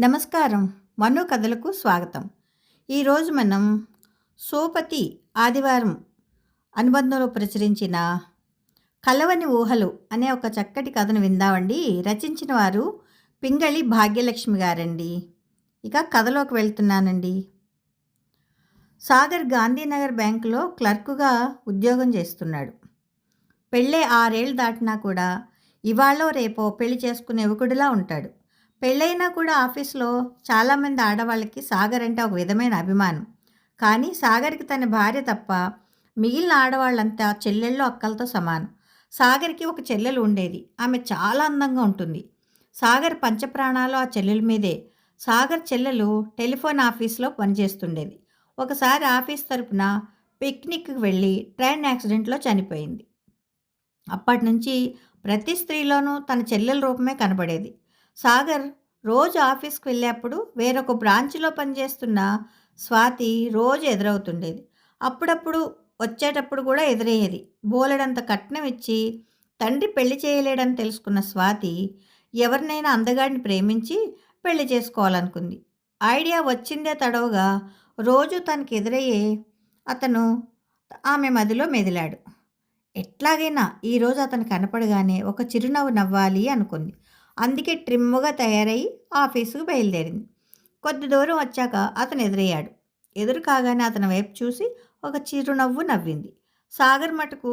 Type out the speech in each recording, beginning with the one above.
నమస్కారం. మను కథలకు స్వాగతం. ఈరోజు మనం సోపతి ఆదివారం అనుబంధంలో ప్రచురించిన కలవని ఊహలు అనే ఒక చక్కటి కథను విందామండి. రచించిన వారు పింగళి భాగ్యలక్ష్మి గారండి. ఇక కథలోకి వెళ్తున్నానండి. సాగర్ గాంధీనగర్ బ్యాంకులో క్లర్కుగా ఉద్యోగం చేస్తున్నాడు. పెళ్ళే ఆరేళ్ళు దాటినా కూడా ఇవాళో రేపో పెళ్ళి చేసుకునే యువకుడిలా ఉంటాడు. పెళ్ళైనా కూడా ఆఫీస్లో చాలామంది ఆడవాళ్ళకి సాగర్ అంటే ఒక విధమైన అభిమానం. కానీ సాగర్కి తన భార్య తప్ప మిగిలిన ఆడవాళ్ళంతా చెల్లెళ్ళు అక్కలతో సమానం. సాగర్కి ఒక చెల్లెలు ఉండేది. ఆమె చాలా అందంగా ఉంటుంది. సాగర్ పంచప్రాణాలు ఆ చెల్లెల మీదే. సాగర్ చెల్లెలు టెలిఫోన్ ఆఫీస్లో పనిచేస్తుండేది. ఒకసారి ఆఫీస్ తరపున పిక్నిక్కి వెళ్ళి ట్రైన్ యాక్సిడెంట్లో చనిపోయింది. అప్పటి నుంచి ప్రతి స్త్రీలోనూ తన చెల్లెల రూపమే కనబడేది. సాగర్ రోజు ఆఫీస్కి వెళ్ళేప్పుడు వేరొక బ్రాంచ్లో పనిచేస్తున్న స్వాతి రోజు ఎదురవుతుండేది. అప్పుడప్పుడు వచ్చేటప్పుడు కూడా ఎదురయ్యేది. బోలెడంత కట్నం ఇచ్చి తండ్రి పెళ్ళి చేయలేడని తెలుసుకున్న స్వాతి ఎవరినైనా అందగాడిని ప్రేమించి పెళ్ళి చేసుకోవాలనుకుంది. ఐడియా వచ్చిందే తడవుగా రోజు తనకి ఎదురయ్యే అతను ఆమె మదిలో మెదిలాడు. ఎట్లాగైనా ఈరోజు అతను కనపడగానే ఒక చిరునవ్వు నవ్వాలి అనుకుంది. అందుకే ట్రిమ్ముగా తయారై ఆఫీసుకు బయలుదేరింది. కొద్ది దూరం వచ్చాక అతను ఎదురయ్యాడు. ఎదురు కాగానే అతని వైపు చూసి ఒక చిరునవ్వు నవ్వింది. సాగర్ మటుకు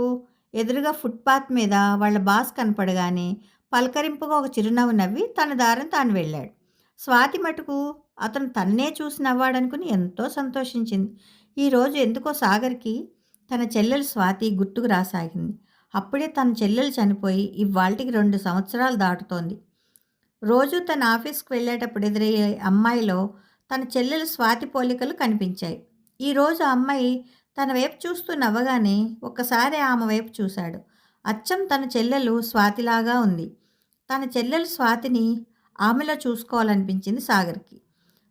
ఎదురుగా ఫుట్పాత్ మీద వాళ్ళ బాస్ కనపడగానే పలకరింపుగా ఒక చిరునవ్వు నవ్వి తన దారిని తాను వెళ్ళాడు. స్వాతి మటుకు అతను తన్నే చూసి నవ్వాడనుకుని ఎంతో సంతోషించింది. ఈరోజు ఎందుకో సాగర్కి తన చెల్లెలు స్వాతి గుర్తుకు రాసాగింది. అప్పుడే తన చెల్లెలు చనిపోయి ఇవాళకి రెండు సంవత్సరాలు దాటుతోంది. రోజు తన ఆఫీస్కి వెళ్ళేటప్పుడు ఎదురయ్యే అమ్మాయిలో తన చెల్లెలు స్వాతి పోలికలు కనిపించాయి. ఈరోజు అమ్మాయి తన వైపు చూస్తూ నవ్వగానే ఒక్కసారి ఆమె వైపు చూశాడు. అచ్చం తన చెల్లెలు స్వాతిలాగా ఉంది. తన చెల్లెలు స్వాతిని ఆమెలో చూసుకోవాలనిపించింది సాగర్కి.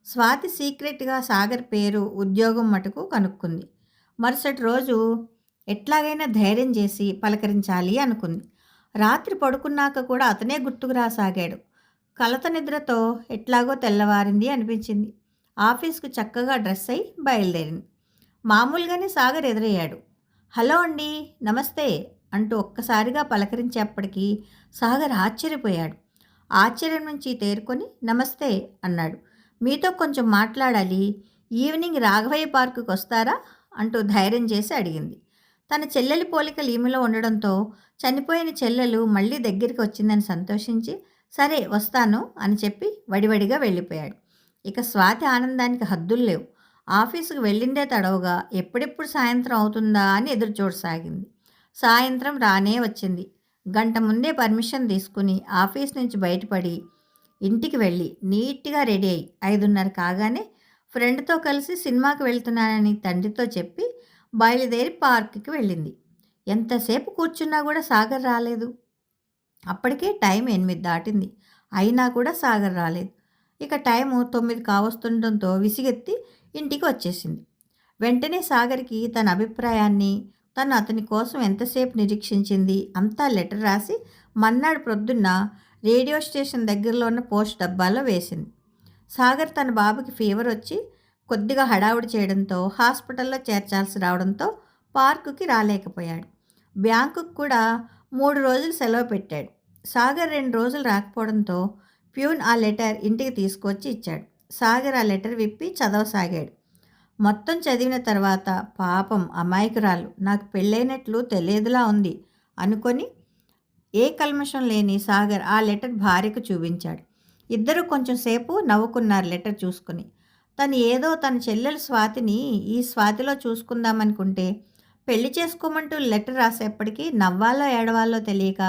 స్వాతి సీక్రెట్గా సాగర్ పేరు ఉద్యోగం మటుకు కనుక్కుంది. మరుసటి రోజు ఎట్లాగైనా ధైర్యం చేసి పలకరించాలి అనుకుంది. రాత్రి పడుకున్నాక కూడా అతనే గుర్తుకు రాసాగాడు. కలత నిద్రతో ఎట్లాగో తెల్లవారింది అనిపించింది. ఆఫీస్కు చక్కగా డ్రెస్ అయి బయలుదేరింది. మామూలుగానే సాగర్ ఎదురయ్యాడు. హలో అండి నమస్తే అంటూ ఒక్కసారిగా పలకరించేప్పటికీ సాగర్ ఆశ్చర్యపోయాడు. ఆశ్చర్యం నుంచి తేరుకొని నమస్తే అన్నాడు. మీతో కొంచెం మాట్లాడాలి. ఈవినింగ్ రాఘవయ్య పార్కుకి వస్తారా? అంటూ ధైర్యం చేసి అడిగింది. తన చెల్లెలి పోలికలు ఈమెలో ఉండడంతో చనిపోయిన చెల్లెలు మళ్ళీ దగ్గరికి వచ్చిందని సంతోషించి సరే వస్తాను అని చెప్పి వడివడిగా వెళ్ళిపోయాడు. ఇక స్వాతి ఆనందానికి హద్దులు లేవు. ఆఫీసుకు వెళ్ళిందే తడవుగా ఎప్పుడెప్పుడు సాయంత్రం అవుతుందా అని ఎదురు చూడసాగింది సాయంత్రం రానే వచ్చింది. గంట ముందే పర్మిషన్ తీసుకుని ఆఫీస్ నుంచి బయటపడి ఇంటికి వెళ్ళి నీట్గా రెడీ అయ్యి ఐదున్నర కాగానే ఫ్రెండ్తో కలిసి సినిమాకి వెళ్తున్నానని తండ్రితో చెప్పి బయలుదేరి పార్క్కి వెళ్ళింది. ఎంతసేపు కూర్చున్నా కూడా సాగర్ రాలేదు. అప్పటికే టైం ఎనిమిది దాటింది. అయినా కూడా సాగర్ రాలేదు. ఇక టైము తొమ్మిది కావస్తుండటంతో విసిగెత్తి ఇంటికి వచ్చేసింది. వెంటనే సాగర్కి తన అభిప్రాయాన్ని తను అతని కోసం ఎంతసేపు నిరీక్షించింది అంతా లెటర్ రాసి మన్నాడు ప్రొద్దున్న రేడియో స్టేషన్ దగ్గరలో ఉన్న పోస్ట్ డబ్బాలో వేసింది. సాగర్ తన బాబుకి ఫీవర్ వచ్చి కొద్దిగా హడావుడి చేయడంతో హాస్పిటల్లో చేర్చాల్సి రావడంతో పార్కుకి రాలేకపోయాడు. బ్యాంకుకు కూడా మూడు రోజులు సెలవు పెట్టాడు. సాగర్ రెండు రోజులు రాకపోవడంతో ప్యూన్ ఆ లెటర్ ఇంటికి తీసుకొచ్చి ఇచ్చాడు. సాగర్ ఆ లెటర్ విప్పి చదవసాగాడు. మొత్తం చదివిన తర్వాత పాపం అమాయకురాలు నాకు పెళ్ళైనట్లు తెలియదులా ఉంది అనుకొని ఏ కల్మషం లేని సాగర్ ఆ లెటర్ భార్యకు చూపించాడు. ఇద్దరు కొంచెం సేపు నవ్వుకున్నారు లెటర్ చూసుకుని. తను ఏదో తన చెల్లెలు స్వాతిని ఈ స్వాతిలో చూసుకుందామనుకుంటే పెళ్ళి చేసుకోమంటూ లెటర్ రాసేప్పటికీ నవ్వాలో ఏడవాలో తెలియక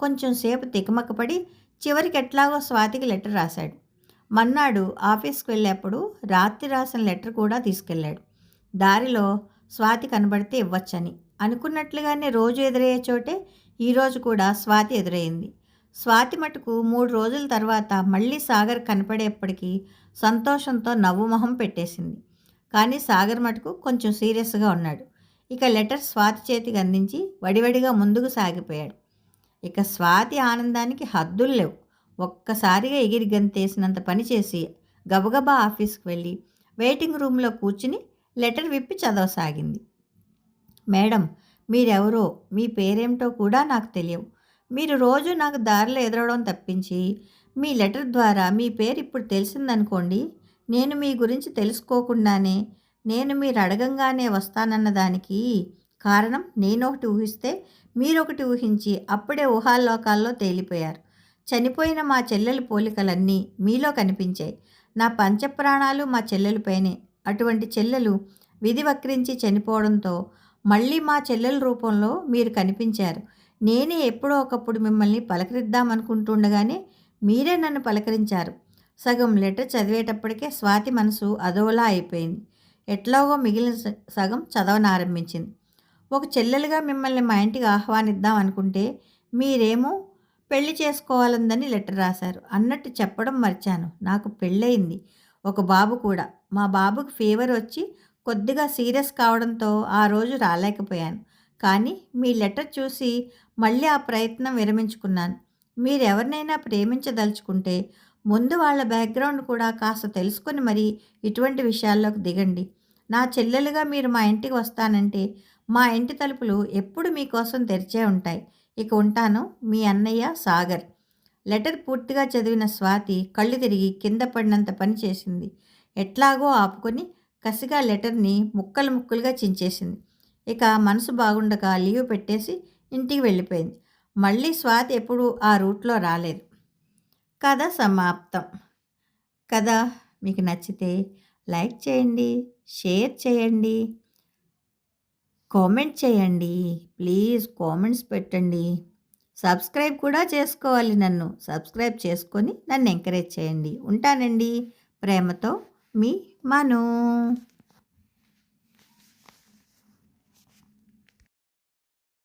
కొంచెం సేపు తికమకపడి చివరికి ఎట్లాగో స్వాతికి లెటర్ రాశాడు. మన్నాడు ఆఫీస్కి వెళ్ళేప్పుడు రాత్రి రాసిన లెటర్ కూడా తీసుకెళ్ళాడు. దారిలో స్వాతి కనబడితే ఇవ్వచ్చని. అనుకున్నట్లుగానే రోజు ఎదురయ్యే చోటే ఈరోజు కూడా స్వాతి ఎదురైంది స్వాతి మటుకు మూడు రోజుల తర్వాత మళ్ళీ సాగర్ కనపడేప్పటికీ సంతోషంతో నవ్వు మొహం పెట్టేసింది. కానీ సాగర్ మటుకు కొంచెం సీరియస్గా ఉన్నాడు. ఇక లెటర్ స్వాతి చేతికి అందించి వడివడిగా ముందుకు సాగిపోయాడు. ఇక స్వాతి ఆనందానికి హద్దులు లేవు. ఒక్కసారిగా ఎగిరి గంతేసినంత పనిచేసి గబగబా ఆఫీస్కి వెళ్ళి వెయిటింగ్ రూమ్లో కూర్చుని లెటర్ విప్పి చదవసాగింది. మేడం మీరెవరో మీ పేరేమిటో కూడా నాకు తెలియవు. మీరు రోజు నాకు దారిలో ఎదురవడం తప్పించి మీ లెటర్ ద్వారా మీ పేరు ఇప్పుడు తెలిసిందనుకోండి నేను మీ గురించి తెలుసుకోకుండానే నేను మీరు అడగంగానే వస్తానన్న దానికి కారణం నేను ఒకటి ఊహిస్తే మీరొకటి ఊహించి అప్పుడే ఊహాల్లోకాల్లో తేలిపోయారు. చనిపోయిన మా చెల్లెల పోలికలన్నీ మీలో కనిపించాయి. నా పంచప్రాణాలు మా చెల్లెలపైనే అటువంటి చెల్లెలు విధి వక్రించి చనిపోవడంతో మళ్ళీ మా చెల్లెల రూపంలో మీరు కనిపించారు. నేనే ఎప్పుడో ఒకప్పుడు మిమ్మల్ని పలకరిద్దామనుకుంటుండగానే మీరే నన్ను పలకరించారు. సగం లెటర్ చదివేటప్పటికే స్వాతి మనసు అదోలా అయిపోయింది. ఎట్లాగో మిగిలిన సగం చదవనారంభించింది. ఒక చెల్లెలుగా మిమ్మల్ని మా ఇంటికి ఆహ్వానిద్దాం అనుకుంటే మీరేమో పెళ్ళి చేసుకోవాలందని లెటర్ రాశారు. అన్నట్టు చెప్పడం మర్చాను. నాకు పెళ్ళయింది. ఒక బాబు కూడా. మా బాబుకి ఫీవర్ వచ్చి కొద్దిగా సీరియస్ కావడంతో ఆ రోజు రాలేకపోయాను. కానీ మీ లెటర్ చూసి మళ్ళీ ఆ ప్రయత్నం విరమించుకున్నాను. మీరు ఎవరినైనా ప్రేమించదలుచుకుంటే ముందు వాళ్ళ బ్యాక్గ్రౌండ్ కూడా కాస్త తెలుసుకొని మరి ఇటువంటి విషయాల్లోకి దిగండి. నా చెల్లెలుగా మీరు మా ఇంటికి వస్తానంటే మా ఇంటి తలుపులు ఎప్పుడు మీకోసం తెరిచే ఉంటాయి. ఇక ఉంటాను మీ అన్నయ్య సాగర్. లెటర్ పూర్తిగా చదివిన స్వాతి కళ్ళు తిరిగి కింద పడినంత పని చేసింది. ఎట్లాగో ఆపుకొని కసిగా లెటర్ని ముక్కలు ముక్కలుగా చించేసింది. ఇక మనసు బాగుండక లీవ్ పెట్టేసి ఇంటికి వెళ్ళిపోయింది. మళ్ళీ స్వాతి ఎప్పుడు ఆ రూట్లో రాలేదు. కథ సమాప్తం. కథ మీకు నచ్చితే లైక్ చేయండి షేర్ చేయండి. కామెంట్ చేయండి. ప్లీజ్ కామెంట్స్ పెట్టండి. సబ్స్క్రైబ్ కూడా చేసుకోవాలి నన్ను. సబ్స్క్రైబ్ చేసుకొని నన్ను ఎంకరేజ్ చేయండి. ఉంటానండి. ప్రేమతో మీ మను.